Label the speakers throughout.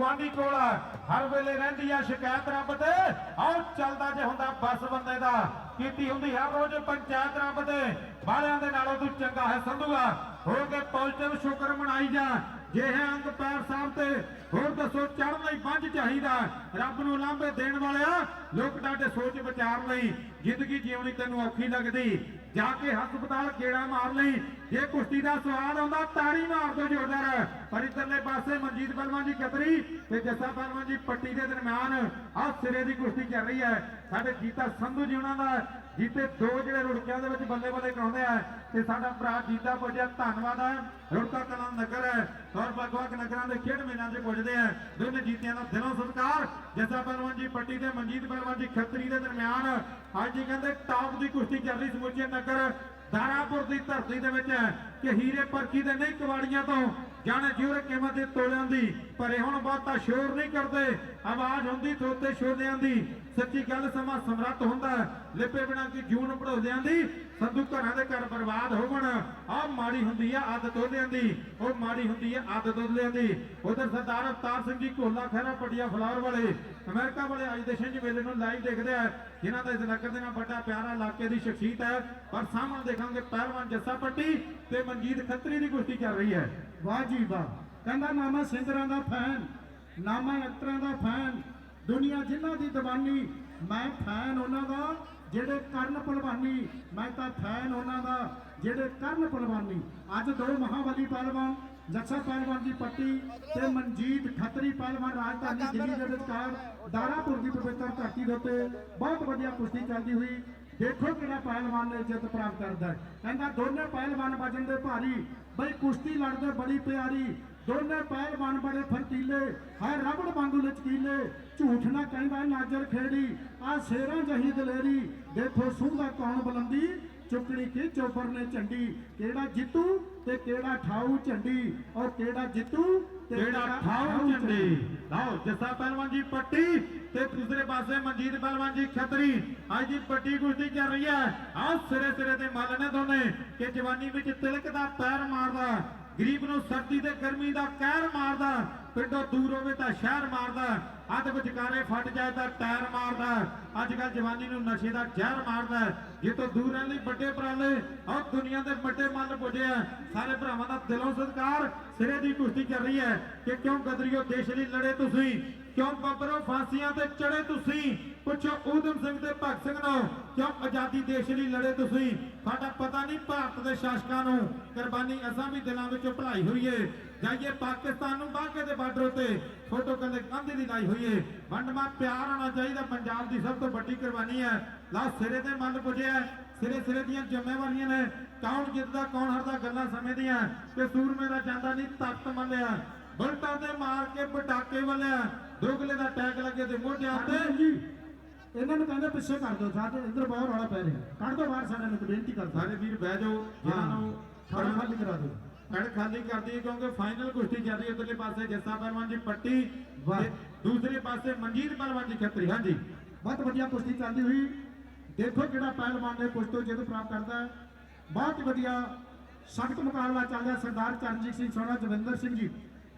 Speaker 1: ਗੁਆਂਢੀ ਕੋਲ ਹਰ ਵੇਲੇ ਰਹਿੰਦੀ ਆ ਸ਼ਿਕਾਇਤ ਰੱਬ ਤੇ। ਆਓ ਚੱਲਦਾ ਜੇ ਹੁੰਦਾ ਬਸ ਬੰਦੇ ਦਾ। ਕੀਤੀ ਹੁੰਦੀ ਹਰ ਰੋਜ਼ ਪੰਚਾਇਤ ਰੱਬ ਤੇ। ਬਾਲਿਆਂ ਦੇ ਨਾਲੋਂ ਤੂੰ ਚੰਗਾ ਹੈ ਸੰਧੂਆ ਹੋ ਕੇ ਪੋਜ਼ਿਟਿਵ ਸ਼ੁਕਰ ਮਨਾਈ ਜਾ। ਜੇ ਹੈ ਅੰਗ ਪੈਰ ਸਾਹਿਬ ਤੇ ਹੋਰ ਦੱਸੋ ਚੜ੍ਹਨ ਲਈ ਪੰਜ ਚਾਹੀਦਾ ਰੱਬ ਨੂੰ ਲਾਂਭੇ ਦੇਣ ਵਾਲਿਆ, ਲੋਕ ਤੁਹਾਡੇ ਸੋਚ ਵਿਚਾਰ ਲਈ ਜ਼ਿੰਦਗੀ ਜਿਉਣੀ ਤੈਨੂੰ ਔਖੀ ਲੱਗਦੀ। ਜਾ ਕੇ ਹਸਪਤਾਲ ਕਿਹੜਾ ਮਾਰ ਲਈ, ਜੇ ਕੁਸ਼ਤੀ ਦਾ ਸਵਾਲ ਆਉਂਦਾ, ਤਾੜੀ ਮਾਰ ਦੋ ਜੋਰਦਾਰ। ਪਰ ਇਧਰਲੇ ਪਾਸੇ ਮਨਜੀਤ ਬਲਵਾਨ ਜੀ ਕਤਰੀ ਤੇ ਜੱਸਾ ਬਲਵਾਨ ਜੀ ਪੱਟੀ ਦੇ ਦਰਮਿਆਨ ਆਹ ਸਿਰੇ ਦੀ ਕੁਸ਼ਤੀ ਚੱਲ ਰਹੀ ਹੈ। ਸਾਡੇ ਜੀਤਾ ਸੰਧੂ ਜੀ ਉਹਨਾਂ ਦਾ ਜੀਤੇ ਦੋ ਜਿਹੜੇ ਰੁੜਕਿਆਂ ਦੇ ਵਿੱਚ ਬੱਲੇ ਬੱਲੇ ਕਰਾਉਂਦੇ ਆ, ਤੇ ਸਾਡਾ ਭਰਾ ਜੀਤਾ ਪੁੱਜਿਆ, ਧੰਨਵਾਦ ਹੈ ਰੁੜਕਾ ਕਲਾਂ ਨਗਰ ਹੈ ਔਰ ਵੱਖ-ਵੱਖ ਨਗਰਾਂ ਦੇ ਖੇਡ ਮੇਲਿਆਂ 'ਚ ਪੁੱਜਦੇ ਆ। ਦੋਨੇ ਜੀਤਿਆਂ ਦਾ ਦਿਲੋਂ ਸਤਿਕਾਰ। ਜੱਸਾ ਪਹਿਲਵਾਨ ਜੀ ਪੱਟੀ ਤੇ ਮਨਜੀਤ ਪਹਿਲਵਾਨ ਜੀ ਖੱਤਰੀ ਦੇ ਦਰਮਿਆਨ। ਅੱਜ ਜੀ ਕਹਿੰਦੇ ਟਾਪ ਦੀ ਕੁਸ਼ਤੀ ਚੱਲ ਰਹੀ ਸਮੁੱਚੇ ਨਗਰ, ਦਾਰਾਪੁਰ ਦੀ ਧਰਤੀ ਦੇ ਵਿੱਚ ਕਿ ਹੀਰੇ ਪਰਖੀ ਦੇ ਨਹੀਂ ਕਵਾੜੀਆਂ ਤੋਂ ਜਾਣੇ ਜਿਉਰ ਕੀਮਤ ਦੇ ਤੋਲਿਆਂ ਦੀ। ਪਰ ਇਹ ਹੁਣ ਬਹੁਤਾ ਸ਼ੋਰ ਨਹੀਂ ਕਰਦੇ। ਆਵਾਜ਼ ਹੁੰਦੀ ਥੋਤੇ ਸ਼ੋਦਿਆਂ ਦੀ। ਸੱਚੀ ਗੱਲ ਸਮਾਂ ਸਮਰੱਥ ਹੁੰਦਾ ਲਿਪੇ ਬਿਨਾਂ ਕੀ ਜੂਨ ਪੜਾਉਂਦਿਆਂ ਦੀ। ਸੰਧੂ ਘਰਾਂ ਦੇ ਘਰ ਬਰਬਾਦ ਹੋਵਣ। ਆਹ ਮਾੜੀ ਹੁੰਦੀ ਆ ਆਦਤ ਉਹਦਿਆਂ ਦੀ। ਉਹ ਮਾੜੀ ਹੁੰਦੀ ਆ ਆਦਤ ਉਹਦਿਆਂ ਦੀ। ਉਧਰ ਸਰਦਾਰ ਅਵਤਾਰ ਸਿੰਘ ਜੀ ਕੋਲਾ ਖੈਰਾ ਪਟਿਆ ਫਲਾਵਰ ਵਾਲੇ। ਅਮਰੀਕਾ ਵਾਲੇ ਅੱਜ ਦੇ ਛਿੰਝ ਮੇਲੇ ਨੂੰ ਲਾਈਵ ਦੇਖਦੇ ਆ। ਜਿਨ੍ਹਾਂ ਦਾ ਇਸ ਨਗਰ ਦੇ ਨਾਲ ਵੱਡਾ ਪਿਆਰਾ ਇਲਾਕੇ ਦੀ ਸ਼ਖਸੀਅਤ ਹੈ। ਪਰ ਸਾਹਮਣੇ ਦੇਖਾਂਗੇ ਪਹਿਲਵਾਨ ਜੱਸਾ ਪੱਟੀ ਤੇ ਮਨਜੀਤ ਖੱਤਰੀ ਦੀ ਕੁਸ਼ਤੀ ਚੱਲ ਰਹੀ ਹੈ।
Speaker 2: ਵਾਹ ਜੀ ਵਾਹ। ਕਹਿੰਦਾ ਨਾਮਾ ਸਿੰਦਰਾਂ ਦਾ ਫੈਨ, ਨਾਮਾ ਅਕਤਰਾਂ ਦਾ ਫੈਨ, ਦੁਨੀਆ ਜਿਨ੍ਹਾਂ ਦੀ ਦੀਵਾਨੀ, ਮੈਂ ਫੈਨ ਉਹਨਾਂ ਦਾ, ਜਿਹੜੇ ਕਰਨ ਪਹਿਲਵਾਨੀ ਮੈਂ ਤਾਂ ਫੈਨ ਉਹਨਾਂ ਦਾ, ਜਿਹੜੇ ਕਰਨ ਪਹਿਲਵਾਨੀ ਅੱਜ ਦੋ ਮਹਾਬਲੀ ਪਹਿਲਵਾਨ, ਜੱਸਾ ਪਹਿਲਵਾਨ ਦੀ ਪੱਟੀ ਤੇ ਮਨਜੀਤ ਖੱਤਰੀ ਪਹਿਲਵਾਨ ਰਾਜਧਾਨੀ ਦਿੱਲੀ ਦੇ ਵਿਚਕਾਰ ਦਾਰਾਪੁਰ ਦੀ ਪਵਿੱਤਰ ਧਰਤੀ ਦੇ ਉੱਤੇ ਬਹੁਤ ਵਧੀਆ ਕੁਸ਼ਤੀ ਚੱਲਦੀ ਹੋਈ। ਦੇਖੋ ਕਿਹੜਾ ਪਹਿਲਵਾਨ ਨੇ ਜਿੱਤ ਪ੍ਰਾਪਤ ਕਰਦਾ ਕਹਿੰਦਾ ਦੋਨੇ ਪਹਿਲਵਾਨ ਵਜਨ ਦੇ ਭਾਰੀ ਬਈ ਕੁਸ਼ਤੀ ਲੜਦੇ ਬੜੀ ਪਿਆਰੀ ਦੋਨੇ ਪਹਿਲਵਾਨ ਬੜੇ ਫਰਤੀਲੇ ਹੈ ਰਬੜ ਵਾਂਗੂ ਲਚਕੀਲੇ ਝੂਠ ਨਾ ਕਹਿੰਦਾ ਨਾਜਰ ਖੇੜੀ ਆ ਸ਼ੇਰਾਂ ਜਹੀ ਦਲੇਰੀ ਦੇਖੋ ਸੂਹਦਾ ਕੌਣ ਬੁਲੰਦੀ ਚੁੱਕਣੀ ਕੀ ਚੋਬਰ ਨੇ ਝੰਡੀ ਕਿਹੜਾ ਜਿੱਤੂ ਤੇ ਕਿਹੜਾ ਠਾਊ ਝੰਡੀ ਔਰ ਕਿਹੜਾ ਜਿੱਤੂ ਤੇ
Speaker 1: ਜਿਹੜਾ ਠਾਉ ਝੰਡੇ। ਲਓ ਜੱਸਾ ਪਹਿਲਵਾਨ ਜੀ ਪੱਟੀ ਤੇ ਦੂਸਰੇ ਪਾਸੇ ਮਨਜੀਤ ਪਹਿਲਵਾਨ ਜੀ ਖੱਤਰੀ। ਅੱਜ ਦੀ ਪੱਟੀ ਕੁਸ਼ਤੀ ਚੱਲ ਰਹੀ ਹੈ। ਆਹ ਸਿਰੇ ਸਿਰੇ ਤੇ ਮੱਲ ਨੇ ਦੋਨੇ ਕਿ ਜਵਾਨੀ ਵਿੱਚ ਤਿਲਕ ਦਾ ਪੈਰ ਮਾਰਦਾ, ਗਰੀਬ ਨੂੰ ਸਰਦੀ ਤੇ ਗਰਮੀ ਦਾ ਕਹਿਰ ਮਾਰਦਾ, ਪਿੰਡੋਂ ਦੂਰ ਹੋਵੇ ਤਾਂ ਸ਼ਹਿਰ ਮਾਰਦਾ, ਅੱਧ ਵਿਚਕਾਰੇ ਫਟ ਜਾਏ ਤਾਂ ਟਾਇਰ ਮਾਰਦਾ ਅੱਜ ਕੱਲ ਜਵਾਨੀ ਨੂੰ ਨਸ਼ੇ ਦਾ ਜ਼ਹਿਰ ਮਾਰਦਾ ਜੇ ਤੋਂ ਦੂਰ ਰਹਿਣ ਲਈ ਵੱਡੇ ਉਪਰਾਲੇ ਆਹ ਦੁਨੀਆ ਦੇ ਵੱਡੇ ਮੱਲ ਪੁੱਜੇ ਆ। ਸਾਰੇ ਭਰਾਵਾਂ ਦਾ ਦਿਲੋਂ ਸਤਿਕਾਰ ਸਿਰੇ ਦੀ ਕੁਸ਼ਤੀ ਕਰ ਰਹੀ ਹੈ ਕਿ ਕਿਉਂ ਗਦਰੀਓ ਦੇਸ਼ ਲਈ ਲੜੇ ਤੁਸੀਂ? ਕਿਉਂ ਬੱਬਰੋ ਫਾਂਸੀਆਂ ਤੇ ਚੜੇ ਤੁਸੀਂ? ਪੁੱਛੋ ਊਧਮ ਸਿੰਘ ਤੇ ਭਗਤ ਸਿੰਘ ਨੂੰ, ਕਿਉਂ ਆਜ਼ਾਦੀ ਦੇਸ਼ ਲਈ ਲੜੇ ਤੁਸੀਂ? ਸਾਡਾ ਪਤਾ ਨਹੀਂ ਭਾਰਤ ਦੇ ਸ਼ਾਸਕਾਂ ਨੂੰ। ਕੁਰਬਾਨੀ ਅਸਾਂ ਵੀ ਦਿਲਾਂ ਵਿੱਚੋਂ ਭੁਲਾਈ ਹੋਈ ਏ ਜਾਈਏ ਪਾਕਿਸਤਾਨ ਨੂੰ ਬਾਗੇ ਦੇ ਬਾਰਡਰ ਉੱਤੇ। ਫੋਟੋ ਕਹਿੰਦੇ ਕੰਧ ਦੀ ਲਾਈ ਹੋਈ ਏ। ਵੰਡਮਾ ਪਿਆਰ ਹੋਣਾ ਚਾਹੀਦਾ, ਪੰਜਾਬ ਦੀ ਸਭ ਤੋਂ ਵੱਡੀ ਕੁਰਬਾਨੀ ਹੈ। ਲਾ ਸਿਰੇ ਤੇ ਮੱਲ ਪੁੱਜਿਆ ਸਿਰੇ ਸਿਰੇ ਦੀਆਂ ਜ਼ਿੰਮੇਵਾਰੀਆਂ ਨੇ। ਕੌਣ ਜਿੱਤਦਾ, ਕੌਣ ਹਾਰਦਾ, ਗੱਲਾਂ ਸਮੇਂ ਦੀਆਂ। ਕਿ ਸੂਰਮੇ ਦਾ ਜਾਂਦਾ ਨਹੀਂ, ਤਖਤ ਮੰਨਿਆ ਬਲਟਾਂ ਤੇ ਮਾਰ ਕੇ ਪਟਾਕੇ ਵੱਲਿਆ। ਦੋਗਲੇ ਦਾ ਟੈਗ ਲੱਗੇ ਤੇ ਮੋਢਿਆਂ ਤੇ
Speaker 2: ਇਹਨਾਂ ਨੂੰ ਕਹਿੰਦੇ ਪਿੱਛੇ ਕਰ ਦਿਓ ਸਾਡੇ ਇੱਧਰ ਬਹੁਤ ਰੌਲਾ ਪੈ ਰਿਹਾ। ਕੱਢ ਦਿਓ ਬਾਹਰ ਸਾਰਿਆਂ ਨੂੰ ਤੇ ਬੇਨਤੀ ਕਰਦਾ
Speaker 1: ਸਾਰੇ ਵੀਰ ਬਹਿ ਜਾਓ ਜਿਨ੍ਹਾਂ ਨੂੰ
Speaker 2: ਖਾਣਾ ਖਾਲੀ ਕਰਾ ਦਿਓ।
Speaker 1: ਕੜ ਖਾਲੀ ਕਰਦੀ ਹੈ ਕਿਉਂਕਿ ਫਾਈਨਲ ਕੁਸ਼ਤੀ ਚੱਲ ਰਹੀ ਹੈ ਉਧਰਲੇ ਪਾਸੇ ਜੱਸਾ ਪਹਿਲਵਾਨ ਜੀ ਪੱਟੀ ਦੂਸਰੇ ਪਾਸੇ ਮਨਜੀਤ ਪਹਿਲਵਾਨ ਜੀ ਖੱਤਰੀ ਹਾਂਜੀ।
Speaker 2: ਬਹੁਤ ਵਧੀਆ ਕੁਸ਼ਤੀ ਚੱਲਦੀ ਹੋਈ। ਦੇਖੋ ਕਿਹੜਾ ਪਹਿਲਵਾਨ ਨੇ ਕੁਸ਼ਤੀ ਤੋਂ ਜਿੱਤ ਪ੍ਰਾਪਤ ਕਰਦਾ ਬਹੁਤ ਵਧੀਆ ਸਖਤ ਮੁਕਾਬਲਾ ਚੱਲਦਾ। ਸਰਦਾਰ ਚਰਨਜੀਤ ਸਿੰਘ ਸੋਨਾ ਜਵਿੰਦਰ ਸਿੰਘ ਜੀ।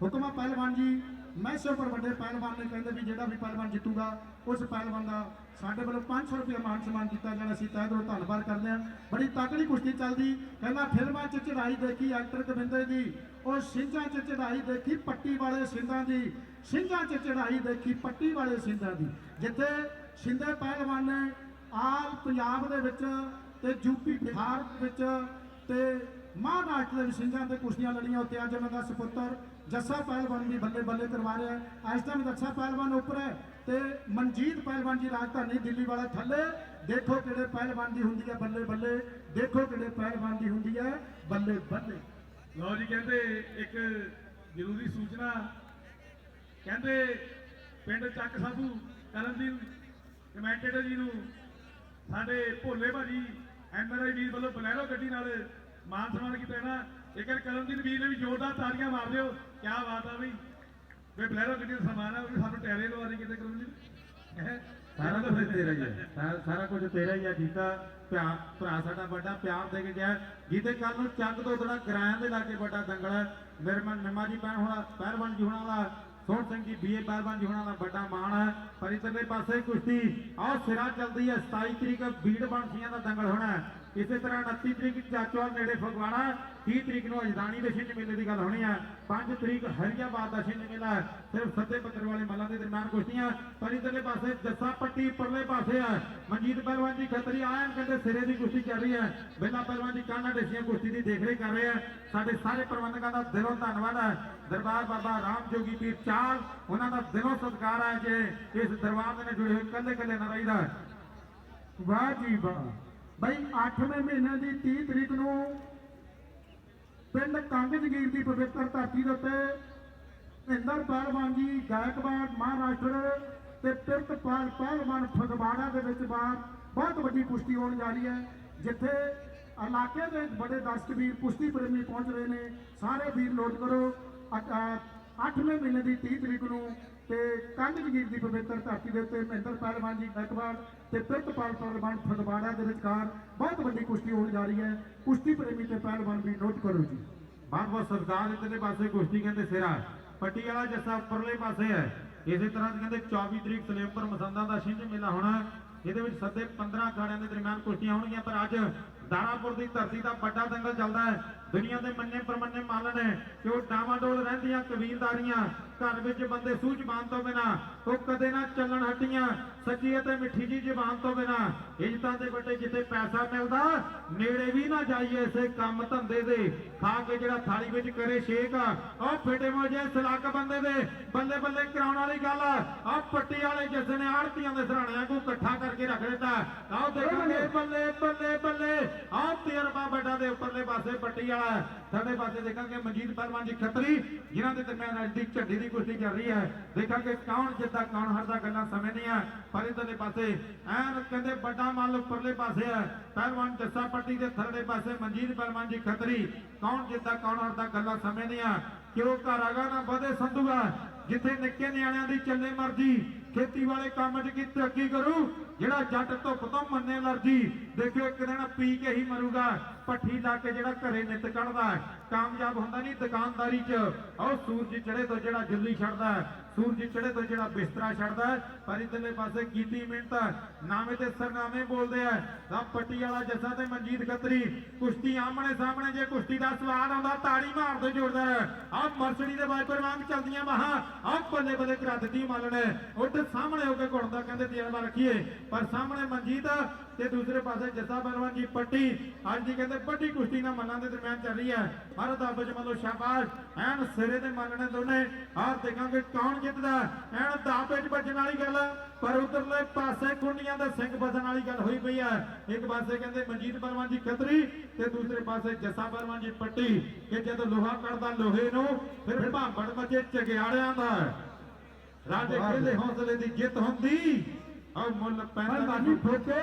Speaker 2: ਹੁਕਮਾ ਪਹਿਲਵਾਨ ਜੀ ਮੈਸੇ ਉੱਪਰ ਵੱਡੇ ਪਹਿਲਵਾਨ ਨੇ ਕਹਿੰਦੇ ਵੀ ਜਿਹੜਾ ਵੀ ਪਹਿਲਵਾਨ ਜਿੱਤੂਗਾ, ਉਸ ਪਹਿਲਵਾਨ ਦਾ ਸਾਡੇ ਵੱਲੋਂ 500 ਰੁਪਏ ਮਾਨ ਸਨਮਾਨ ਕੀਤਾ ਜਾਣਾ ਸੀ ਤਹਿ ਦਿਲੋਂ ਧੰਨਵਾਦ ਕਰਦੇ ਹਾਂ। ਬੜੀ ਤਕੜੀ ਕੁਸ਼ਤੀ ਚੱਲਦੀ, ਕਹਿੰਦਾ ਫਿਲਮਾਂ 'ਚ ਚੜਾਈ ਦੇਖੀ ਐਕਟਰ ਕਵਿੰਦਰ ਦੀ ਉਹ ਸਿੰਘਾਂ 'ਚ ਚੜਾਈ ਦੇਖੀ ਪੱਟੀ ਵਾਲੇ ਸਿੰਘਾਂ ਦੀ ਸਿੰਘਾਂ 'ਚ ਚੜਾਈ ਦੇਖੀ ਪੱਟੀ ਵਾਲੇ ਸਿੰਘਾਂ ਦੀ। ਜਿੱਥੇ ਸਿੰਧੇ ਪਹਿਲਵਾਨ ਨੇ ਆਲ ਪੰਜਾਬ ਦੇ ਵਿੱਚ ਤੇ ਯੂਪੀ ਬਿਹਾਰ ਵਿੱਚ ਤੇ ਮਹਾਰਾਸ਼ਟਰ ਦੇ ਵਿੱਚ ਸਿੰਘਾਂ ਤੇ ਕੁਸ਼ਤੀਆਂ ਲੜੀਆਂ ਉੱਤੇ ਅੱਜ ਉਹਨਾਂ ਦਾ ਸੁਪੁੱਤਰ ਜੱਸਾ ਪਹਿਲਵਾਨ ਵੀ ਬੱਲੇ ਬੱਲੇ ਕਰਵਾ ਰਿਹਾ ਹੈ। ਇਸ ਟਾਈਮ ਜੱਸਾ ਪਹਿਲਵਾਨ ਉੱਪਰ ਹੈ ਤੇ ਮਨਜੀਤ ਪਹਿਲਵਾਨ ਜੀ ਰਾਜਧਾਨੀ ਦਿੱਲੀ ਵਾਲਾ ਥੱਲੇ। ਦੇਖੋ ਕਿਹੜੇ ਪਹਿਲਵਾਨ ਦੀ ਹੁੰਦੀ ਹੈ ਬੱਲੇ ਬੱਲੇ। ਦੇਖੋ ਕਿਹੜੇ ਪਹਿਲਵਾਨ ਦੀ ਹੁੰਦੀ ਹੈ ਬੱਲੇ ਬੱਲੇ।
Speaker 3: ਲਓ ਜੀ, ਕਹਿੰਦੇ ਇੱਕ ਜ਼ਰੂਰੀ ਸੂਚਨਾ। ਕਹਿੰਦੇ ਪਿੰਡ ਚੱਕ ਸਾਧੂ ਕਰਨਦੀਪ ਕਮੈਂਟੇਟਰ ਜੀ ਨੂੰ ਸਾਡੇ ਭੋਲੇ ਭਾਜੀ ਐਮਆਰਆਈ ਵੀਰ ਵੱਲੋਂ ਬਲੈਰੋ ਗੱਡੀ ਨਾਲ ਮਾਨ ਸਨਮਾਨ ਕੀਤਾ ਹੈ ਨਾ। ਇੱਕ ਕਰਨਦੀਪ ਵੀਰ ਨੇ ਵੀ ਜ਼ੋਰਦਾਰ ਤਾੜੀਆਂ ਮਾਰ ਦਿਓ। ਕੀ ਬਾਤ ਆ ਬਈ। ਵੇ ਬਲੈਰੋ ਗੱਡੀ ਦਾ ਸਮਾਨ ਆ, ਉਹ ਵੀ ਸਾਨੂੰ ਟੈਰੇ ਲਵਾ ਦੇ ਕਿਤੇ ਕਰਨਦੀਪ ਹੈਂ?
Speaker 1: ਸਾਰਾ ਕੁਝ ਤੇਰਾ ਹੀ ਹੈ ਸਾਰਾ- ਸਾਰਾ ਕੁਝ ਤੇਰਾ ਹੀ ਹੈ ਜੀਤਾ। ਭਰਾ ਭਰਾ ਸਾਡਾ ਵੱਡਾ, ਪਿਆਰ ਦੇ ਕੇ ਗਿਆ। ਜਿਹਦੇ ਕੱਲ ਨੂੰ ਚੱਕ ਤੋਂ ਥੋੜਾ ਗਰਾਇਆਂ ਦੇ ਲਾਗੇ ਵੱਡਾ ਦੰਗਲ। ਹੈ ਮੇਰੇ ਮਨ ਨਿਮਾ ਜੀ ਪੈਣ ਹੋਣਾ ਪਹਿਲਵਾਨ ਜੀ ਹੋਣਾ ਦਾ ਸੋਹਣ ਸਿੰਘ ਜੀ ਬੀਏ ਪਹਿਲਵਾਨ ਜੀ ਹੋਣਾ ਦਾ ਵੱਡਾ ਮਾਣ ਹੈ ਪਰ ਇਧਰਲੇ ਪਾਸੇ ਕੁਸ਼ਤੀ, ਆਹ ਸਿਰਾ ਚੱਲਦੀ ਹੈ 27 ਤਰੀਕ ਬੀੜ ਬਣਸ਼ੀਆਂ ਦਾ ਦੰਗਲ ਹੋਣਾ। ਹੈ। ਇਸੇ ਤਰ੍ਹਾਂ 29 ਤਰੀਕ ਚਾਚੋਵਾਲ ਨੇੜੇ ਫਗਵਾੜਾ 30 ਤਰੀਕ ਨੂੰ ਅਜਦਾਨੀ ਦੇ ਛਿੰਝ ਮੇਲੇ ਦੀ ਗੱਲ ਹੋਣੀ ਹੈ 5 ਤਰੀਕ ਹਰੀਆਬਾਦ ਦਾ ਛਿੰਝ ਮੇਲਾ ਸਿਰਫ ਸੱਤੇ ਪੱਤਰ ਵਾਲੇ ਮੱਲਾਂ ਦੇ ਦਰਮਿਆਨ ਕੁਸ਼ਤੀਆਂ। ਪਰ ਇਧਰਲੇ ਪਾਸੇ ਜੱਸਾ ਪੱਟੀ ਪਰਲੇ ਪਾਸੇ ਹੈ ਮਨਜੀਤ ਪਹਿਲਵਾਨ ਜੀ ਖੱਤਰੀ ਆਇਨ ਕਹਿੰਦੇ ਸਿਰੇ ਦੀ ਕੁਸ਼ਤੀ ਚੱਲ ਰਹੀ ਹੈ। ਬੇਲਾ ਪਹਿਲਵਾਨ ਜੀ ਕਾਨਾ ਦੇਸੀਆਂ ਕੁਸ਼ਤੀ ਦੀ ਦੇਖਰੇਖ ਕਰ ਰਹੇ ਆ? ਸਾਡੇ ਸਾਰੇ ਪ੍ਰਬੰਧਕਾਂ ਦਾ ਦਿਲੋਂ ਧੰਨਵਾਦ ਹੈ। ਦਰਬਾਰ ਬਾਬਾ ਰਾਮ ਜੋਗੀ ਪੀਰ ਚਾਲ ਉਹਨਾਂ ਦਾ ਦਿਲੋਂ ਸਤਿਕਾਰ ਹੈ ਜੇ ਇਸ ਦਰਬਾਰ ਦੇ ਨਾਲ ਜੁੜੇ ਹੋਏ ਕੱਲੇ ਕੱਲੇ ਨਾ ਰਹੀਦਾ
Speaker 2: ਵਾਹ ਜੀ ਵਾਹ। ਬਈ 8ਵੇਂ ਮਹੀਨੇ ਦੀ 30 ਤਰੀਕ ਨੂੰ ਪਿੰਡ ਕੰਗ ਜਗੀਰ ਦੀ ਪਵਿੱਤਰ ਧਰਤੀ ਦੇ ਉੱਤੇ ਮਹਿੰਦਰ ਪਹਿਲਵਾਨ ਜੀ ਗਾਇਕਵਾੜ ਮਹਾਰਾਸ਼ਟਰ ਤੇ ਪਿਰਤਪਾਲ ਪਹਿਲਵਾਨ ਫਗਵਾੜਾ ਦੇ ਵਿੱਚ ਬਾਹਰ ਬਹੁਤ ਵੱਡੀ ਕੁਸ਼ਤੀ ਹੋਣ ਜਾ ਰਹੀ ਹੈ, ਜਿੱਥੇ ਇਲਾਕੇ ਦੇ ਬੜੇ ਦਰਸ਼ਕ ਵੀਰ ਕੁਸ਼ਤੀ ਪ੍ਰੇਮੀ ਪਹੁੰਚ ਰਹੇ ਨੇ। ਸਾਰੇ ਵੀਰ ਨੋਟ ਕਰੋ 8ਵੇਂ ਮਹੀਨੇ ਦੀ 30 ਤਰੀਕ ਨੂੰ ਤੇ ਕੰਗ ਜਗੀਰ ਦੀ ਪਵਿੱਤਰ ਧਰਤੀ ਦੇ ਉੱਤੇ ਮਹਿੰਦਰ ਪਹਿਲਵਾਨ ਜੀ ਗਾਇਕਵਾੜ ਤੇ ਪਿਰਤਪਾਲ ਪਹਿਲਵਾਨ ਫਗਵਾੜਾ ਦੇ ਵਿਚਕਾਰ ਬਹੁਤ ਵੱਡੀ ਕੁਸ਼ਤੀ ਹੋਣ ਜਾ ਰਹੀ ਹੈ। ਕੁਸ਼ਤੀ ਪ੍ਰੇਮੀ ਤੇ ਪਹਿਲਵਾਨ ਵੀ ਨੋਟ ਕਰੋ ਜੀ।
Speaker 1: ਬਹੁਤ ਬਹੁਤ ਸਰਕਾਰ ਇਧਰਲੇ ਪਾਸੇ ਕੁਸ਼ਤੀ ਕਹਿੰਦੇ ਸਿਰਾ ਪੱਟੀ ਵਾਲਾ ਜੱਸਾ ਉੱਪਰਲੇ ਪਾਸੇ ਹੈ। ਇਸੇ ਤਰ੍ਹਾਂ ਕਹਿੰਦੇ 24 ਤਰੀਕ ਸਲੇਮਪੁਰ ਮਸੰਦਾਂ ਦਾ ਛਿੰਝ ਮੇਲਾ ਹੋਣਾ ਇਹਦੇ ਵਿੱਚ ਸੱਦੇ 15 ਅਖਾੜਿਆਂ ਦੇ ਦਰਮਿਆਨ ਕੁਸ਼ਤੀਆਂ ਹੋਣਗੀਆਂ, ਪਰ ਅੱਜ ਦਾਰਾਪੁਰ ਦੀ ਧਰਤੀ ਦਾ ਵੱਡਾ ਦੰਗਲ ਚੱਲਦਾ ਹੈ। ਦੁਨੀਆ ਦੇ ਮੰਨੇ ਪਰਮੰਨੇ ਮਾਲਣ ਹੈ ਕਿ ਉਹ ਡਾਵਾਡੋਲ ਰਹਿੰਦੀਆਂ, ਕਬੀਲਦਾਰੀਆਂ, ਘਰ ਵਿੱਚ ਬੰਦੇ ਸੂਝਬਾਨ ਤੋਂ ਬਿਨਾ, ਉਹ ਕਦੇ ਨਾ ਚੱਲਣ ਹਟੀਆਂ, ਸੱਚੀ ਅਤੇ ਮਿੱਠੀ ਜੀ ਜ਼ਬਾਨ ਤੋਂ ਬਿਨਾ। ਇੱਜ਼ਤਾਂ ਦੇ ਵੱਡੇ ਜਿੱਥੇ ਪੈਸਾ ਮਿਲਦਾ, ਨੇੜੇ ਵੀ ਨਾ ਜਾਈਏ ਇਸੇ ਕੰਮ ਧੰਦੇ ਦੇ। ਖਾ ਕੇ ਜਿਹੜਾ ਥਾਲੀ ਵਿੱਚ ਕਰੇ ਸ਼ੇਕ ਉਹ ਫਿੱਟੇ ਮੋਜੇ ਸਲਾਕ ਬੰਦੇ ਦੇ। ਬੱਲੇ ਬੱਲੇ ਕਰਾਉਣ ਵਾਲੀ ਗੱਲ ਆ ਪੱਟੀ ਵਾਲੇ ਜਿਸ ਨੇ ਆੜਤੀਆਂ ਦੇ ਸਰਾਣਿਆਂ ਨੂੰ ਇਕੱਠਾ ਕਰਕੇ ਰੱਖ ਦਿੱਤਾ। ਆਓ ਦੇਖਾਂਗੇ, ਬੱਲੇ ਬੱਲੇ ਬੱਲੇ, ਆਹ ਤੇਰਵਾ ਵੱਡਾ ਦੇ ਉੱਪਰਲੇ ਪਾਸੇ ਪੱਟੀ ਵਾਲਾ ਹੈ। ਸਾਡੇ ਪਾਸੇ ਦੇਖਾਂਗੇ ਮਨਜੀਤ ਪਹਿਲਵਾਨ ਜੀ ਖੱਤਰੀ, ਜਿਨ੍ਹਾਂ ਦੇ ਦਰਮਿਆਨ ਅੱਜ ਦੀ ਝੰਡੀ ਦੀ ਕੁਸ਼ਤੀ ਚੱਲ ਰਹੀ ਹੈ। ਦੇਖਾਂਗੇ ਕੌਣ ਜਿੱਤਦਾ, ਕੌਣ ਹਾਰਦਾ, ਗੱਲਾਂ ਸਮੇਂ ਦੀਆਂ। ਪਰ ਇਧਰਲੇ ਪਾਸੇ, ਐਨ ਕਹਿੰਦੇ ਵੱਡਾ ਮੱਲ ਉੱਪਰਲੇ ਪਾਸੇ ਹੈ। ਪਹਿਲਵਾਨ ਜੱਸਾ ਪੱਟੀ ਦੇ ਥੱਲੇ ਪਾਸੇ ਮਨਜੀਤ ਪਹਿਲਵਾਨ ਜੀ ਖੱਤਰੀ। ਕੌਣ ਜਿੱਤਦਾ, ਕੌਣ ਹਾਰਦਾ, ਗੱਲਾਂ ਸਮੇਂ ਦੀਆਂ। ਕਿਉਂ ਘਰ ਆਗਾ ਨਾ ਵਧੇ ਸੰਧੂਗਾ ਜਿੱਥੇ ਨਿੱਕੇ ਨਿਆਣਿਆਂ ਦੀ ਚੱਲੇ ਮਰਜ਼ੀ ਖੇਤੀ ਵਾਲੇ ਕੰਮ 'ਚ ਕੀ ਤਰੱਕੀ ਕਰੂ? ਜਿਹੜਾ ਜੱਟ ਧੁੱਪ ਤੋਂ ਮੰਨੇ ਅਲਰਜੀ ਦੇਖਿਓ ਇੱਕ ਦਿਨ ਪੀ ਕੇ ਹੀ ਮਰੂਗਾ ਪੱਠੀ ਲਾ ਕੇ ਜਿਹੜਾ ਘਰੇ ਨਿੱਤ ਕੱਢਦਾ ਕਾਮਯਾਬ ਹੁੰਦਾ ਨਹੀਂ ਦੁਕਾਨਦਾਰੀ 'ਚ। ਉਹ ਸੂਰਜ ਚੜੇ ਤੋਂ ਜਿਹੜਾ ਜੁੱਲੀ ਛੱਡਦਾ ਸੂਰਜ ਚੜੇ ਤੋਂ ਜਿਹੜਾ ਬਿਸਤਰਾ ਛੱਡਦਾ ਪਰ ਇਧਰਲੇ ਪਾਸੇ ਕੀਤੀ ਮਿਹਨਤ ਨਾਮੇ ਤੇ ਸਰਨਾਮੇ ਬੋਲਦੇ ਆ ਤਾਂ ਪੱਟੀ ਵਾਲਾ ਜੱਸਾ ਤੇ ਮਨਜੀਤ ਖੱਤਰੀ, ਕੁਸ਼ਤੀ ਆਮਣੇ ਸਾਹਮਣੇ ਜੇ ਕੁਸ਼ਤੀ ਦਾ ਸਵਾਦ ਆਉਂਦਾ, ਤਾੜੀ ਮਾਰਦੇ ਜੋੜਦਾ ਆ ਮਰਸੜੀ ਦੇ ਵਾਈਪਰ ਵਾਂਗ ਚੱਲਦੀਆਂ ਬਾਹਾਂ ਆ ਬੱਲੇ ਬੱਲੇ ਕਰਾ ਦਿੱਤੀ ਮਾਲਣ ਉੱਠ ਸਾਹਮਣੇ ਹੋ ਕੇ ਘੁੰਮਦਾ, ਕਹਿੰਦੇ ਤਜਰਬਾ ਰੱਖੀਏ। ਪਰ ਸਾਹਮਣੇ ਮਨਜੀਤ ਤੇ ਦੂਸਰੇ ਪਾਸੇ ਜੱਸਾ ਪਹਿਲਵਾਨ ਜੀ ਪੱਟੀ ਅੱਜ ਦੀ ਕਹਿੰਦੇ ਵੱਡੀ ਕੁਸ਼ਤੀ ਨਾਲ ਮਨਾਂ ਦੇ ਦਰਮਿਆਨ ਚੱਲ ਰਹੀ ਹੈ। ਹਰ ਦਾਬੇ ਮੱਲੋ ਸ਼ਾਬਾਸ਼, ਐਨ ਸਿਰੇ ਦੇ ਮੰਨਣੇ ਦੋਨੇ ਆਹ ਦੇਖਾਂਗੇ ਕੌਣ ਜਿੱਤਦਾ ਐਨ ਦਾਬੇ ਚ ਵੱਜਣ ਵਾਲੀ ਗੱਲ, ਪਰ ਉਧਰਲੇ ਪਾਸੇ ਕੁੰਡੀਆਂ ਦੇ ਸਿੰਘ ਬਦਨ ਵਾਲੀ ਗੱਲ ਹੋਈ ਪਈ ਹੈ। ਇੱਕ ਪਾਸੇ ਕਹਿੰਦੇ ਮਨਜੀਤ ਪਹਿਲਵਾਨ ਜੀ ਖੱਤਰੀ ਤੇ ਦੂਸਰੇ ਪਾਸੇ ਜੱਸਾ ਪਹਿਲਵਾਨ ਜੀ ਪੱਟੀ, ਕਿ ਜਦੋਂ ਲੋਹਾ ਕੱਢਦਾ ਲੋਹੇ ਨੂੰ, ਫਿਰ ਭਾਂਬੜ ਮੱਚੇ ਚਗਿਆੜਿਆਂ ਦਾ। ਰਾਜੇ ਕਹਿੰਦੇ ਹੌਸਲੇ ਦੀ ਜਿੱਤ ਹੁੰਦੀ। ਔਰ ਮੁੱਲ ਪੈਂਦਾ
Speaker 2: ਪਹਿਲਵਾਨੀ ਠੋਕੇ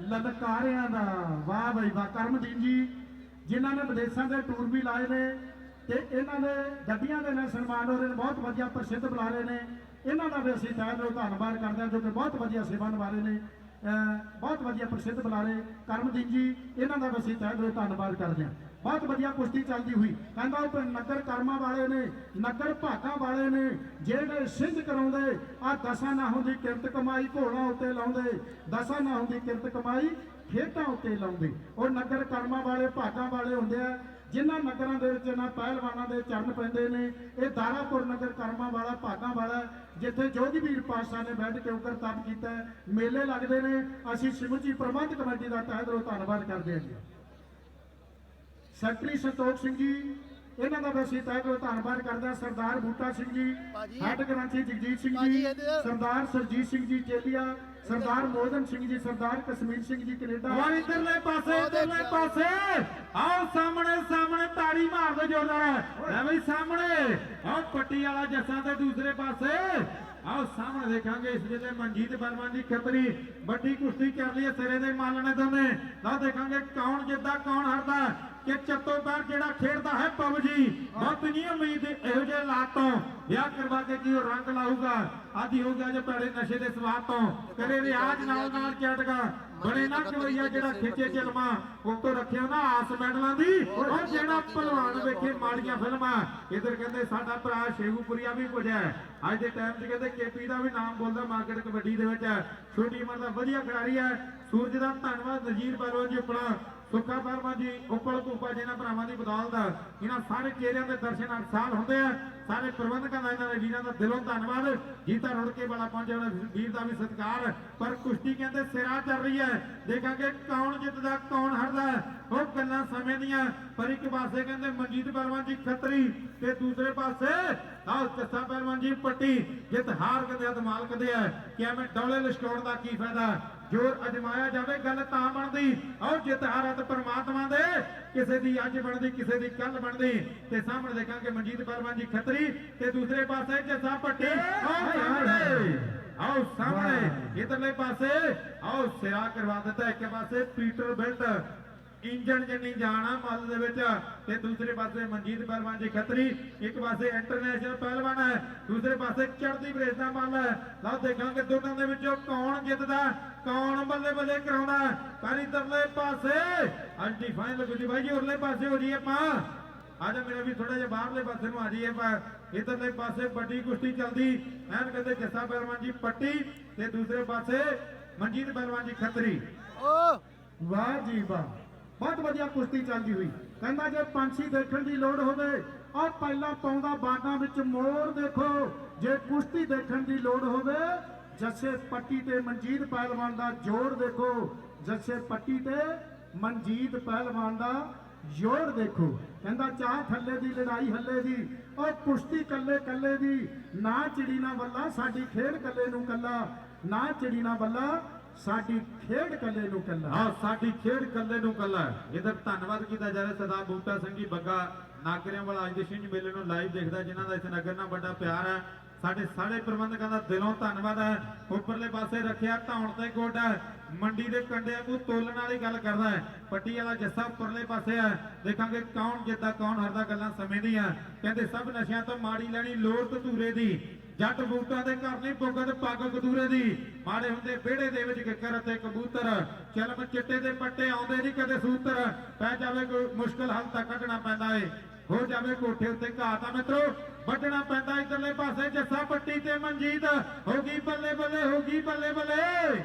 Speaker 2: ਲਲਕਾਰਿਆਂ ਦਾ। ਵਾਹ ਬਈ ਵਾਹ ਕਰਮਦੀਨ ਜੀ। ਜਿਨ੍ਹਾਂ ਨੇ ਵਿਦੇਸ਼ਾਂ ਦੇ ਟੂਰ ਵੀ ਲਾਏ ਨੇ ਤੇ ਇਹਨਾਂ ਦੇ ਗੱਡੀਆਂ ਦੇ ਨਾਲ ਸਨਮਾਨ ਹੋ ਰਹੇ ਨੇ ਬਹੁਤ ਵਧੀਆ ਪ੍ਰਸਿੱਧ ਬੁਲਾ ਰਹੇ ਨੇ। ਇਹਨਾਂ ਦਾ ਵੀ ਅਸੀਂ ਤਹਿ ਦਿਲੋਂ ਧੰਨਵਾਦ ਕਰਦੇ ਹਾਂ ਜੋ ਕਿ ਬਹੁਤ ਵਧੀਆ ਸੇਵਾ ਨਿਭਾ ਰਹੇ ਨੇ। ਬਹੁਤ ਵਧੀਆ ਪ੍ਰਸਿੱਧ ਬੁਲਾਰੇ ਕਰਮਦੀਨ ਜੀ ਇਹਨਾਂ ਦਾ ਵੀ ਅਸੀਂ ਤਹਿ ਦਿਲੋਂ ਧੰਨਵਾਦ ਕਰਦੇ ਹਾਂ। ਬਹੁਤ ਵਧੀਆ ਕੁਸ਼ਤੀ ਚੱਲਦੀ ਹੋਈ। ਕਹਿੰਦਾ ਉਹ ਨਗਰ ਕਰਮਾਂ ਵਾਲੇ ਨੇ, ਨਗਰ ਭਾਗਾਂ ਵਾਲੇ ਨੇ, ਜਿਹੜੇ ਸਿੰਧ ਕਰਾਉਂਦੇ ਆ ਦਸਾਂ ਨਾ ਹੁੰਦੀ ਕਿਰਤ ਕਮਾਈ ਘੋੜਾ ਉੱਤੇ ਲਾਉਂਦੇ, ਦਸਾਂ ਨਾ ਹੁੰਦੀ ਕਿਰਤ ਕਮਾਈ ਖੇਤਾਂ ਉੱਤੇ ਲਾਉਂਦੇ। ਉਹ ਨਗਰ ਕਰਮਾਂ ਵਾਲੇ, ਭਾਗਾਂ ਵਾਲੇ ਹੁੰਦੇ ਆ, ਜਿਨ੍ਹਾਂ ਨਗਰਾਂ ਦੇ ਵਿੱਚ ਇਹਨਾਂ ਪਹਿਲਵਾਨਾਂ ਦੇ ਚਰਨ ਪੈਂਦੇ ਨੇ, ਇਹ ਦਾਰਾਪੁਰ ਨਗਰ ਕਰਮਾਂ ਵਾਲਾ, ਭਾਗਾਂ ਵਾਲਾ, ਜਿੱਥੇ ਜੋਗੀਵੀਰ ਪਾਤਸ਼ਾਹ ਨੇ ਬੈਠ ਕੇ ਉਕਰ ਤਪ ਕੀਤਾ। ਮੇਲੇ ਲੱਗਦੇ ਨੇ, ਅਸੀਂ ਸਿਮਰਜੀ ਪ੍ਰਬੰਧ ਕਮੇਟੀ ਦਾ ਤਹਿ ਦਿਲੋਂ ਧੰਨਵਾਦ ਕਰਦੇ ਹਾਂ ਜੀ। ਸੈਕਟਰੀ ਸੰਤੋਖ ਸਿੰਘ ਜੀ ਇਹਨਾਂ ਦਾ ਅਸੀਂ ਤਹਿ ਦਿਲੋਂ ਧੰਨਵਾਦ ਕਰਦੇ ਸਰਦਾਰ ਬੂਟਾ ਸਿੰਘ ਜੀ। ਹੈੱਡ ਕਰਾਚੀ ਜਗਜੀਤ ਸਿੰਘ ਜੀ ਸਰਦਾਰ ਸਰਜੀਤ ਸਿੰਘ ਜੀ ਚੇਲੀਆ ਸਰਦਾਰ ਮੋਹਨ ਸਿੰਘ ਜੀ ਸਰਦਾਰ ਕਸ਼ਮੀਰ ਸਿੰਘ ਜੀ ਕੈਨੇਡਾ।
Speaker 1: ਔਰ ਇਧਰਲੇ ਪਾਸੇ ਇਧਰਲੇ ਪਾਸੇ। ਆਓ ਸਾਹਮਣੇ ਸਾਹਮਣੇ ਤਾੜੀ ਮਾਰਦੇ ਜੋਰਦਾਰ। ਲੈ ਬਈ ਸਾਹਮਣੇ। ਆਓ ਪੱਟੀ ਵਾਲਾ ਜੱਸਾ ਤੇ ਦੂਸਰੇ ਪਾਸੇ। ਆਓ ਸਾਹਮਣੇ ਦੇਖਾਂਗੇ ਇਸ ਵੇਲੇ ਮਨਜੀਤ ਬਰਮਨ ਦੀ ਖਤਰੀ। ਵੱਡੀ ਕੁਸ਼ਤੀ ਰਹੀ ਹੈ ਸਿਰੇ ਦੇ ਮਾਲਣੇ ਦੋਨੇ। ਲਓ ਦੇਖਾਂਗੇ ਕੌਣ ਜਿੱਤਦਾ ਕੌਣ ਹਾਰਦਾ। ਕਿ ਚੱਤੋ ਪੈਰ ਜਿਹੜਾ ਖੇਡਦਾ ਹੈ ਪਬਜੀ, ਬਹੁਤ ਨਹੀਂ ਉਮੀਦ ਇਹੋ ਜਿਹੇ ਹਾਲਾਤ ਵਿਆਹ ਕਰਵਾ ਕੇ ਕੀ ਰੰਗ ਲਾਊਗਾ। ਆਦੀ ਹੋ ਗਿਆ ਜੇ ਭੈੜੇ ਨਸ਼ੇ ਦੇ ਸਵਾਦ ਤੋਂ। ਕਰੇ ਰਿਆਜ ਨਾਲ ਨਾਲ ਚਟਗਾ, ਬੜੇ ਨਾ ਕਵਈਆ ਜਿਹੜਾ ਖਿੱਚੇ ਚਲਮਾ ਉੱਤੋਂ ਰੱਖਿਓ ਨਾ ਆਸ ਮੈਡਲਾਂ ਦੀ। ਉਹ ਜਿਹੜਾ ਪਹਿਲਵਾਨ ਵੇਖੇ ਮਾੜੀਆਂ ਫਿਲਮਾਂ, ਇਧਰ ਕਹਿੰਦੇ ਸਾਡਾ ਭਰਾ ਸ਼ੇਗੂਪੁਰੀਆ ਵੀ ਪੁੱਜਿਆ ਅੱਜ ਦੇ ਟਾਈਮ 'ਚ ਕਹਿੰਦੇ ਕੇਪੀ ਦਾ ਵੀ ਨਾਮ ਬੋਲਦਾ ਮਾਰਕੀਟ ਕਬੱਡੀ ਦੇ ਵਿੱਚ ਛੋਟੀ ਉਮਰ ਦਾ ਵਧੀਆ ਖਿਡਾਰੀ ਹੈ। ਸੂਰਜ ਦਾ ਧੰਨਵਾਦ ਨਜੀਰ ਪਹਿਲਵਾਨ ਜੀ ਆਪਣਾ। ਸੁੱਖਾ ਪਰਮਾ ਜੀ, ਉੱਪਲ ਕੂਪਾ ਜਿਹਨਾਂ ਭਰਾਵਾਂ ਦੀ ਬਦੌਲਤ ਇਹਨਾਂ ਸਾਰੇ ਚਿਹਰਿਆਂ ਦੇ ਦਰਸ਼ਨ ਅਨਸਾਲ ਹੁੰਦੇ ਆ। ਸਾਰੇ ਪ੍ਰਬੰਧਕਾਂ ਦਾ, ਇਹਨਾਂ ਦੇ ਵੀਰਾਂ ਦਾ ਦਿਲੋਂ ਧੰਨਵਾਦ। ਜੀਤਾ ਰੁੜ ਕੇ ਬੜਾ ਪਹੁੰਚਿਆ ਵਾਲਾ ਵੀਰ ਦਾ ਵੀ ਸਤਿਕਾਰ। ਪਰ ਕੁਸ਼ਤੀ ਕਹਿੰਦੇ ਸਿਰਾ ਚੱਲ ਰਹੀ ਹੈ ਦੇਖਾਂਗੇ ਕੌਣ ਜਿੱਤਦਾ, ਕੌਣ ਹਾਰਦਾ। ਉਹ ਗੱਲਾਂ ਸਮੇਂ ਦੀਆਂ। ਪਰ ਇੱਕ ਪਾਸੇ ਕਹਿੰਦੇ ਮਨਜੀਤ ਪਹਿਲਵਾਨ ਜੀ ਖੱਤਰੀ ਤੇ ਦੂਸਰੇ ਪਾਸੇ ਆਹ ਚੱਸਾ ਪਹਿਲਵਾਨ ਜੀ ਪੱਟੀ। ਜਿੱਤ ਹਾਰ ਕਦੇ ਅਦ ਮਾਲਕ ਦੇ ਹੈ ਕਿ ਐਵੇਂ ਡੌਲੇ ਲਿਸ਼ਕਾਉਣ ਦਾ ਕੀ ਫਾਇਦਾ? ਜੋਰ ਅਜਮਾਇਆ ਜਾਵੇ ਗੱਲ ਤਾਂ ਬਣਦੀ। ਆਓ ਜਿੱਤ ਹਾਰਤ ਪਰਮਾਤਮਾ ਦੇ ਕਿਸੇ ਦੀ ਅੱਜ ਬਣਦੀ ਕਿਸੇ ਦੀ ਕੱਲ ਬਣਦੀ। ਤੇ ਸਾਹਮਣੇ ਦੇਖਾਂਗੇ ਮਨਜੀਤ ਪਹਿਲਵਾਨ ਜੀ ਖੱਤਰੀ ਤੇ ਦੂਸਰੇ ਪਾਸੇ ਜੱਸਾ ਪੱਟੀ ਆਓ ਸਾਹਮਣੇ। ਆਓ ਸਾਹਮਣੇ। ਇਧਰਲੇ ਪਾਸੇ। ਆਓ ਸਿਰਾ ਕਰਵਾ ਦਿੱਤਾ ਇੱਕ ਪਾਸੇ ਪੀਟਰ ਬਿਲਟ। ਇੰਜਣ ਜਿੰਨੀ ਜਾਣਾ ਮੱਲ ਦੇ ਵਿੱਚ। ਤੇ ਦੂਸਰੇ ਪਾਸੇ ਮਨਜੀਤ ਪਹਿਲਵਾਨ ਜੀ ਖੱਤਰੀ। ਇੱਕ ਪਾਸੇ ਇੰਟਰਨੈਸ਼ਨਲ ਪਹਿਲਵਾਨ ਹੈ। ਦੂਸਰੇ ਪਾਸੇ ਚੜ੍ਹਦੀ ਬਰੇਸ ਦਾ ਮੱਲ ਹੈ। ਲਓ ਦੇਖਾਂਗੇ ਦੋਨਾਂ ਦੇ ਵਿੱਚੋਂ ਕੌਣ ਜਿੱਤਦਾ। ਕੌਣ ਬੱਲੇ ਬੱਲੇ ਕਰਾਉਂਦਾ ਪਰ ਇਧਰਲੇ ਪਾਸੇ ਅੰਟੀ ਫਾਈਨਲ ਗੁੱਡੀ ਬਾਈ ਜੀ ਉਰਲੇ ਪਾਸੇ ਹੋ ਜੀ ਆਪਾਂ। ਆ ਜਾ ਮੇਰਾ ਵੀ ਥੋੜਾ ਜਿਹਾ ਬਾਹਰਲੇ ਪਾਸੇ ਨੂੰ ਆ ਜਾਈਏ ਆਪਾਂ। ਇਧਰਲੇ ਪਾਸੇ ਵੱਡੀ ਕੁਸ਼ਤੀ ਚੱਲਦੀ। ਐਨ ਕਹਿੰਦੇ ਜੱਸਾ ਪਹਿਲਵਾਨ ਜੀ ਪੱਟੀ ਤੇ ਦੂਸਰੇ ਪਾਸੇ ਮਨਜੀਤ ਪਹਿਲਵਾਨ ਜੀ ਖੱਤਰੀ।
Speaker 2: ਵਾਹ ਜੀ ਵਾਹ। ਬਹੁਤ ਵਧੀਆ ਕੁਸ਼ਤੀ ਚੱਲਦੀ ਹੋਈ। ਕਹਿੰਦਾ ਜੇ ਪੰਛੀ ਦੇਖਣ ਦੀ ਲੋੜ ਹੋਵੇ ਆ ਪਹਿਲਾਂ ਪਾਉਂਦਾ ਬਾਗਾਂ ਵਿੱਚ ਮੋਰ ਦੇਖੋ। ਜੇ ਕੁਸ਼ਤੀ ਦੇਖਣ ਦੀ ਲੋੜ ਹੋਵੇ ਜੱਸੇ ਪੱਟੀ ਤੇ ਮਨਜੀਤ ਪਹਿਲਵਾਨ ਦਾ ਜੋੜ ਦੇਖੋ। ਜੱਸੇ ਪੱਟੀ ਤੇ ਮਨਜੀਤ ਪਹਿਲਵਾਨ ਦਾ ਜੋੜ ਦੇਖੋ। ਕਹਿੰਦਾ ਚਾਹ ਥੱਲੇ ਦੀ, ਲੜਾਈ ਹੱਲੇ ਦੀ, ਉਹ ਕੁਸ਼ਤੀ ਕੱਲੇ ਕੱਲੇ ਦੀ, ਨਾ ਚਿੜੀ ਨਾ ਬੱਲਾ ਸਾਡੀ ਖੇਡ ਕੱਲੇ ਨੂੰ ਕੱਲਾ, ਨਾ ਚਿੜੀ ਨਾ ਬੱਲਾ ਸਾਡੀ ਖੇਡ ਕੱਲੇ ਨੂੰ ਕੱਲਾ।
Speaker 1: ਆਹ ਸਾਡੀ ਖੇਡ ਕੱਲੇ ਨੂੰ ਕੱਲਾ। ਇਧਰ ਧੰਨਵਾਦ ਕੀਤਾ ਜਾ ਰਿਹਾ ਸਰਦਾਰ ਬੂਟਾ ਸਿੰਘ ਜੀ, ਬੱਗਾ ਨਾਗਰਿਆਂ ਵਾਲਾ ਅੱਜ ਦੇ ਛਿੰਝ ਮੇਲੇ ਨੂੰ ਲਾਈਵ ਦੇਖਦਾ, ਜਿਨ੍ਹਾਂ ਦਾ ਇਸ ਨਗਰ ਨਾਲ ਵੱਡਾ ਪਿਆਰ ਹੈ। ਸਾਡੇ ਸਾਰੇ ਪ੍ਰਬੰਧਕਾਂ ਦਾ ਦਿਲੋਂ ਧੰਨਵਾਦ ਹੈ। ਉੱਪਰਲੇ ਪਾਸੇ ਰੱਖਿਆ ਧੌਣ ਤੇ ਗੋਡਾ ਮੰਡੀ ਦੇ ਕੰਡਿਆਂ ਨੂੰ ਤੋਲਣ ਵਾਲੀ ਗੱਲ ਕਰਦਾ ਹੈ। ਪੱਟੀ ਵਾਲਾ ਜੱਸਾ ਉੱਪਰਲੇ ਪਾਸੇ ਹੈ। ਦੇਖਾਂਗੇ ਕੌਣ ਜਿੱਤਦਾ ਕੌਣ ਹਾਰਦਾ ਗੱਲਾਂ ਸਮੇਂ ਦੀਆਂ। ਕਹਿੰਦੇ, ਸਭ ਨਸ਼ਿਆਂ ਤੋਂ ਮਾੜੀ ਲੈਣੀ ਲੋੜ ਧਤੂਰੇ ਦੀ। ਜੱਟ ਬੂਟਾਂ ਦੇ ਘਰ ਨਹੀਂ ਪੁੱਗਦ ਪੱਗ ਕਦੂਰੇ ਦੀ। ਮਾੜੇ ਹੁੰਦੇ ਵਿਹੜੇ ਦੇ ਵਿੱਚ ਕਿੱਕਰ ਅਤੇ ਕਬੂਤਰ। ਚਲਮ ਚਿੱਟੇ ਦੇ ਪੱਟੇ ਆਉਂਦੇ ਨਹੀਂ ਕਦੇ ਸੂਤਰ। ਪੈ ਜਾਵੇ ਕੋਈ ਮੁਸ਼ਕਲ ਹੱਲ ਤਾਂ ਕੱਢਣਾ ਪੈਂਦਾ ਏ। ਹੋ ਜਾਵੇ ਕੋਠੇ ਉੱਤੇ ਘਾਹ ਤਾਂ ਮਿੱਤਰੋ ਵੱਢਣਾ ਪੈਂਦਾ ਇਧਰਲੇ ਪਾਸੇ ਜੱਸਾ ਪੱਟੀ ਤੇ ਮਨਜੀਤ। ਹੋ ਗਈ ਬੱਲੇ ਬੱਲੇ, ਹੋ ਗਈ ਬੱਲੇ ਬੱਲੇ।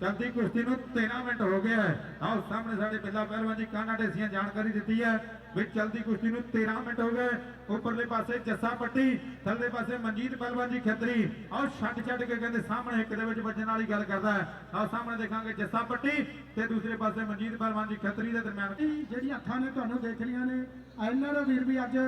Speaker 1: ਚਲਦੀ ਕੁਸ਼ਤੀ ਨੂੰ 13 ਮਿੰਟ ਹੋ ਗਿਆ ਹੈ ਆਓ ਸਾਹਮਣੇ ਸਾਡੇ ਬਿੱਲਾ ਪਹਿਲਵਾਨ ਜੀ, ਕਾਨਾ ਢੇਸੀਆਂ ਜਾਣਕਾਰੀ ਦਿੱਤੀ ਹੈ। ਵੀ ਚਲਦੀ ਕੁਸ਼ਤੀ ਨੂੰ 13 ਮਿੰਟ ਹੋ ਗਏ। ਉੱਪਰਲੇ ਪਾਸੇ ਜੱਸਾ ਪੱਟੀ, ਥੱਲੇ ਪਾਸੇ ਮਨਜੀਤ ਪਹਿਲਵਾਨ ਜੀ ਖੇਤਰੀ। ਆਹ ਛੱਡ ਛੱਡ ਕੇ ਕਹਿੰਦੇ ਸਾਹਮਣੇ ਇੱਕ ਦੇ ਵਿੱਚ ਵੱਜਣ ਵਾਲੀ ਗੱਲ ਕਰਦਾ ਹੈ। ਸਾਹਮਣੇ ਦੇਖਾਂਗੇ ਜੱਸਾ ਪੱਟੀ ਤੇ ਦੂਸਰੇ ਪਾਸੇ ਮਨਜੀਤ ਪਹਿਲਵਾਨ ਜੀ ਖੇਤਰੀ ਦੇ ਦਰਮਿਆਨ।
Speaker 2: ਜਿਹੜੀ ਅੱਖਾਂ ਨੇ ਤੁਹਾਨੂੰ ਦੇਖ ਰਹੀਆਂ ਨੇ ਇਹਨਾਂ ਦੇ ਵੀਰ ਵੀ ਅੱਜ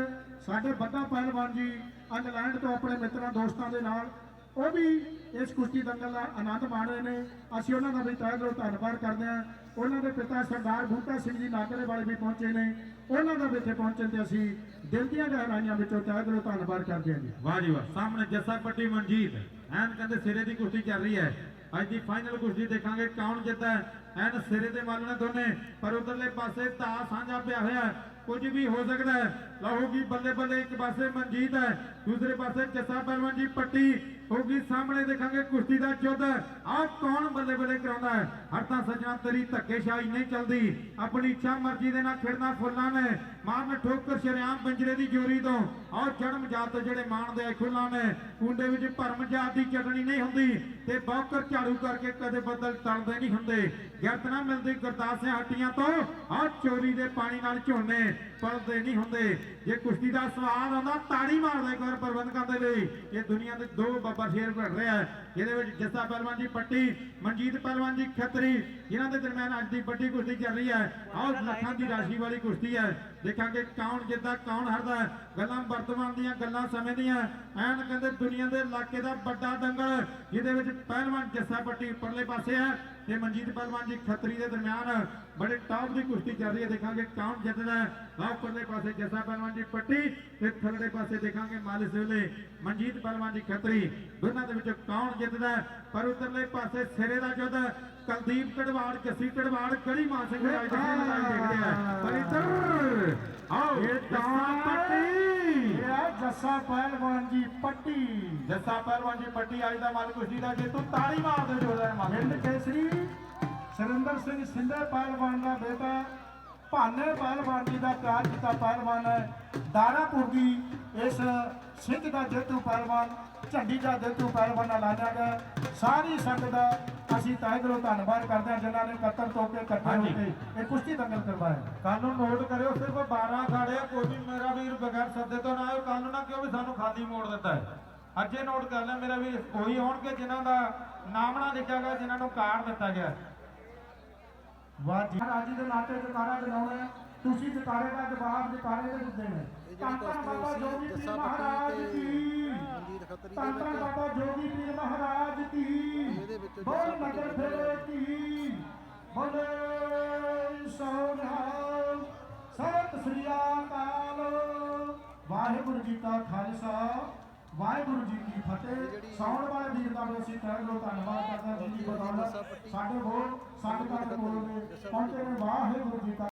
Speaker 2: ਸਾਡੇ ਵੱਡਾ ਪਹਿਲਵਾਨ ਜੀ, ਇੰਗਲੈਂਡ ਤੋਂ ਆਪਣੇ ਮਿੱਤਰਾਂ, ਦੋਸਤਾਂ ਦੇ ਨਾਲ, ਉਹ ਵੀ ਇਸ ਕੁਸ਼ਤੀ ਦੰਗਲ ਦਾ ਆਨੰਦ ਮਾਣ ਰਹੇ ਨੇ। ਅਸੀਂ ਉਹਨਾਂ ਦਾ ਵੀ ਤਹਿ ਦਿਲੋਂ ਧੰਨਵਾਦ ਕਰਦੇ ਹਾਂ। ਉਹਨਾਂ ਦੇ ਪਿਤਾ ਸਰਦਾਰ ਬੂਟਾ ਸਿੰਘ ਜੀ ਨਾਗਰੇ ਵਾਲੇ ਵੀ ਪਹੁੰਚੇ ਨੇ। ਉਹਨਾਂ ਦਾ ਇੱਥੇ ਪਹੁੰਚਣ ਤੇ ਅਸੀਂ ਦਿਲ ਦੀਆਂ ਗਹਿਰਾਈਆਂ ਵਿੱਚੋਂ ਤਹਿ ਦਿਲੋਂ ਧੰਨਵਾਦ ਕਰਦੇ ਹਾਂ ਜੀ।
Speaker 1: ਵਾਹ ਜੀ ਵਾਹ, ਸਾਹਮਣੇ ਜੱਸਾ ਪੱਟੀ ਮਨਜੀਤ, ਐਨ ਕਹਿੰਦੇ ਸਿਰੇ ਦੀ ਕੁਸ਼ਤੀ ਚੱਲ ਰਹੀ ਹੈ। ਅੱਜ ਦੀ ਫਾਈਨਲ ਕੁਸ਼ਤੀ ਦੇਖਾਂਗੇ ਕੌਣ ਜਿੱਤਦਾ ਐਨ ਸਿਰੇ ਤੇ ਮਾਲਣਾ ਦੋਨੇ, ਪਰ ਉਧਰਲੇ ਪਾਸੇ ਤਾਂ ਸਾਂਝਾ ਪਿਆ ਹੋਇਆ ਹੈ। ਕੁਝ ਵੀ ਹੋ ਸਕਦਾ ਹੈ। ਲਹੂਗੀ ਬੱਲੇ ਬੱਲੇ ਇੱਕ ਪਾਸੇ ਮਨਜੀਤ ਹੈ, ਦੂਸਰੇ ਪਾਸੇ ਜੱਸਾ ਪਹਿਲਵਾਨ ਜੀ ਪੱਟੀ ਹੋਗੀ ਸਾਹਮਣੇ ਦੇਖਾਂਗੇ ਕੁਸ਼ਤੀ ਦਾ ਯੁੱਧ ਆਹ ਕੌਣ ਬੱਲੇ ਬੱਲੇ ਕਰਾਉਂਦਾ ਹੈ? ਹਰ ਤਾਂ ਸੱਜਣਾ ਤੇਰੀ ਧੱਕੇਸ਼ਾਹੀ ਨਹੀਂ ਚੱਲਦੀ। ਆਪਣੀ ਇੱਛਾ ਮਰਜ਼ੀ ਦੇ ਨਾਲ ਖੇਡਣਾ ਫੁੱਲਾਂ ਨੇ। ਮਾਰਨ ਠੋਕਰ ਸ਼ਰਿਆਮ ਪਿੰਜਰੇ ਦੀ ਜੋਰੀ ਤੋਂ। ਆਹ ਜਨਮ ਜਾਤ ਜਿਹੜੇ ਮਾਣਦੇ ਆ ਖੁੱਲਾਂ ਨੇ, ਕੁੰਡੇ ਵਿੱਚ ਭਰਮ ਜਾਤ ਦੀ ਚਟਣੀ ਨਹੀਂ ਹੁੰਦੀ ਤੇ ਬੌਕਰ ਝਾੜੂ ਕਰਕੇ ਕਦੇ ਬੱਦਲ ਟਲਦੇ ਨਹੀਂ ਹੁੰਦੇ। ਗਿਰਤ ਨਾ ਮਿਲਦੀ ਗੁਰਦਾਸਿਆਂ ਹੱਟੀਆਂ ਤੋਂ ਆਹ ਚੋਰੀ ਦੇ ਪਾਣੀ ਨਾਲ ਝੋਨੇ ਪਲਦੇ ਨਹੀਂ ਹੁੰਦੇ। ਜੇ ਕੁਸ਼ਤੀ ਦਾ ਸਵਾਦ ਆਉਂਦਾ, ਤਾੜੀ ਮਾਰਦਾ ਇੱਕ ਵਾਰ ਪ੍ਰਬੰਧਕਾਂ ਦੇ ਲਈ। ਇਹ ਦੁਨੀਆ ਦੇ ਦੋ ਬੱਬਰ ਸ਼ੇਰ ਘੜ ਰਿਹਾ ਹੈ। ਜਿਹਦੇ ਵਿੱਚ ਜੱਸਾ ਪਹਿਲਵਾਨ ਜੀ ਪੱਟੀ, ਮਨਜੀਤ ਪਹਿਲਵਾਨ ਜੀ ਖੱਤਰੀ ਇਹਨਾਂ ਦੇ ਦਰਮਿਆਨ ਅੱਜ ਦੀ ਵੱਡੀ ਕੁਸ਼ਤੀ ਚੱਲ ਰਹੀ ਹੈ। ਆਓ ਲੱਖਾਂ ਦੀ ਰਾਸ਼ੀ ਵਾਲੀ ਕੁਸ਼ਤੀ ਹੈ। ਦੇਖਾਂਗੇ ਕੌਣ ਜਿੱਦਾਂ ਕੌਣ ਹਾਰਦਾ ਗੱਲਾਂ ਵਰਤਮਾਨ ਦੀਆਂ, ਗੱਲਾਂ ਸਮੇਂ ਦੀਆਂ। ਐਨ ਕਹਿੰਦੇ ਦੁਨੀਆ ਦੇ ਇਲਾਕੇ ਦਾ ਵੱਡਾ ਦੰਗਲ ਜਿਹਦੇ ਵਿੱਚ ਪਹਿਲਵਾਨ ਜੱਸਾ ਪੱਟੀ ਉੱਪਰਲੇ ਪਾਸੇ ਹੈ ਤੇ ਮਨਜੀਤ ਪਹਿਲਵਾਨ ਜੀ ਖੱਤਰੀ ਦੇ ਦਰਮਿਆਨ ਬੜੇ ਟਾਪ ਦੀ ਕੁਸ਼ਤੀ ਚੱਲ ਰਹੀ ਹੈ। ਦੇਖਾਂਗੇ ਕੌਣ ਜਿੱਤਦਾ ਆ ਆਹ ਉੱਪਰਲੇ ਪਾਸੇ ਜੱਸਾ ਪਹਿਲਵਾਨ ਜੀ ਪੱਟੀ ਤੇ ਥੱਲੜੇ ਪਾਸੇ ਦੇਖਾਂਗੇ ਮਾਲਿਸ ਵੇਲੇ ਮਨਜੀਤ ਪਹਿਲਵਾਨ ਜੀ ਖੱਤਰੀ। ਦੋਨਾਂ ਦੇ ਵਿੱਚ ਕੌਣ ਜਿੱਤਦਾ ਪਰ ਉੱਤਰਲੇ ਪਾਸੇ ਸਿਰੇ ਦਾ ਜੁੱਧ ਕੁਲਦੀਪ ਕੜਵਾੜ ਜੱਸੀ ਕੜਵਾੜ ਕੜੀ ਮਾਨ ਸਿੰਘ ਰਾਜ ਦੇ ਨਾਲ ਦੇਖਦੇ ਆ। ਪਰ ਇੱਧਰ ਆਓ
Speaker 2: ਇਹ
Speaker 1: ਜੱਸਾ
Speaker 2: ਤਾਂ
Speaker 1: ਪੱਟੀ।
Speaker 2: ਇਹ ਹੈ ਜੱਸਾ ਪਹਿਲਵਾਨ ਜੀ ਪੱਟੀ।
Speaker 1: ਜੱਸਾ ਪਹਿਲਵਾਨ ਜੀ ਪੱਟੀ ਅੱਜ ਦਾ ਮਾਲ ਕੁਸ਼ਤੀ ਦਾ ਜੇਤੂ ਤਾੜੀ ਮਾਰ ਦੇ ਜੋੜਾ
Speaker 2: ਹਿੰਦ
Speaker 1: ਮਾਰ
Speaker 2: ਕੇਸਰੀ ਸਰਿੰਦਰ ਸਿੰਘ ਸਿੰਧੇ ਪਹਿਲਵਾਨ ਦਾ ਬੇਟਾ ਭਾਨੇ ਪਹਿਲਵਾਨ ਜੀ ਦਾ ਪਿਆਰ ਕੀਤਾ ਪਹਿਲਵਾਨ ਹੈ ਦਾਰਾਪੁਰ ਦੀ ਇਸ ਸਿੰਘ ਦਾ ਜੇਤੂ ਪਹਿਲਵਾਨ ਝੰਡੀ ਦਾ ਜੇਤੂ ਪਹਿਲਵਾਨ ਐਲਾਨਿਆ ਗਿਆ। ਸਾਰੀ ਸੰਗਤ ਦਾ ਅਸੀਂ ਤਹਿ ਦਿਲੋਂ ਧੰਨਵਾਦ ਕਰਦੇ ਹਾਂ ਜਿਨ੍ਹਾਂ ਨੇ ਕੱਤਰ ਤੋਂ ਕੇ ਇਕੱਠੇ ਹੋ। ਕੇ ਇਹ ਕੁਸ਼ਤੀ ਦੰਗਲ ਕਰਵਾਇਆ।
Speaker 1: ਕੱਲ ਨੂੰ ਨੋਟ ਕਰਿਓ ਸਿਰਫ 12 ਅਖਾੜੇ ਕੋਈ ਵੀ ਮੇਰਾ ਵੀਰ ਬਗੈਰ ਸੱਦੇ ਤੋਂ ਨਾ ਆਇਓ ਕੱਲ ਨੂੰ ਨਾ ਕਿਉਂ ਵੀ ਸਾਨੂੰ ਖਾਲੀ ਮੋੜ ਦਿੱਤਾ ਹੈ? ਅੱਜੇ ਨੋਟ ਕਰ ਲੈ ਮੇਰਾ ਵੀਰ ਉਹੀ ਹੋਣਗੇ ਜਿਨ੍ਹਾਂ ਦਾ ਨਾਮ ਨਾ ਲਿਖਿਆ ਗਿਆ ਜਿਨ੍ਹਾਂ ਨੂੰ ਕਾਰਡ ਦਿੱਤਾ ਗਿਆ
Speaker 2: ਵਾਹ ਜੀ। ਰਾਜੀ ਦੇ ਨਾਤੇ ਜਕਾਰਾ ਜਨਾਉਣਾ ਹੈ। ਤੁਸੀਂ ਜਕਾਰੇ ਦਾ ਜਵਾਬ ਜਕਾਰੇ ਦੇ ਦਿੱਤੇ ਨੇ। ਧੰਨ ਬਾਬਾ ਜੋਗੀ
Speaker 4: ਜੱਸਾ
Speaker 2: ਮਹਾਰਾਜ
Speaker 4: ਪੱਟੀ
Speaker 2: ਕੀ
Speaker 4: ਮਨਜੀਤ ਖੱਤਰੀ ਦੇ
Speaker 2: ਧੰਨ
Speaker 4: ਵਿੱਚ
Speaker 2: ਬਾਬਾ ਜੋਗੀ ਪੀਰ ਮਹਾਰਾਜ ਕੀ।
Speaker 4: ਇਹਦੇ ਵਿੱਚ
Speaker 2: ਬੋਲ ਨਗਰ
Speaker 4: ਦੇ
Speaker 2: ਫੇਰੇ ਕੀ। ਬੋਲੇ ਸੋਨਹਾਲ। ਸਤਿ ਸ੍ਰੀ ਅਕਾਲ। ਵਾਹਿਗੁਰੂ ਜੀ ਕਾ ਖਾਲਸਾ। ਵਾਹਿਗੁਰੂ ਜੀ ਕੀ ਫਤਿਹ। ਸੌਣ ਵਾਲੇ ਵੀਰ ਦਾ ਅਸੀਂ ਤਹਿ ਦਿਲੋਂ ਧੰਨਵਾਦ ਕਰਦੇ ਜੀ ਦੀ ਬਦੌਲਤ ਸਾਡੇ ਕੋਲ ਦੇ ਕੋਲ ਪਹੁੰਚੇ ਨੇ ਵਾਹਿਗੁਰੂ ਜੀ ਕਾ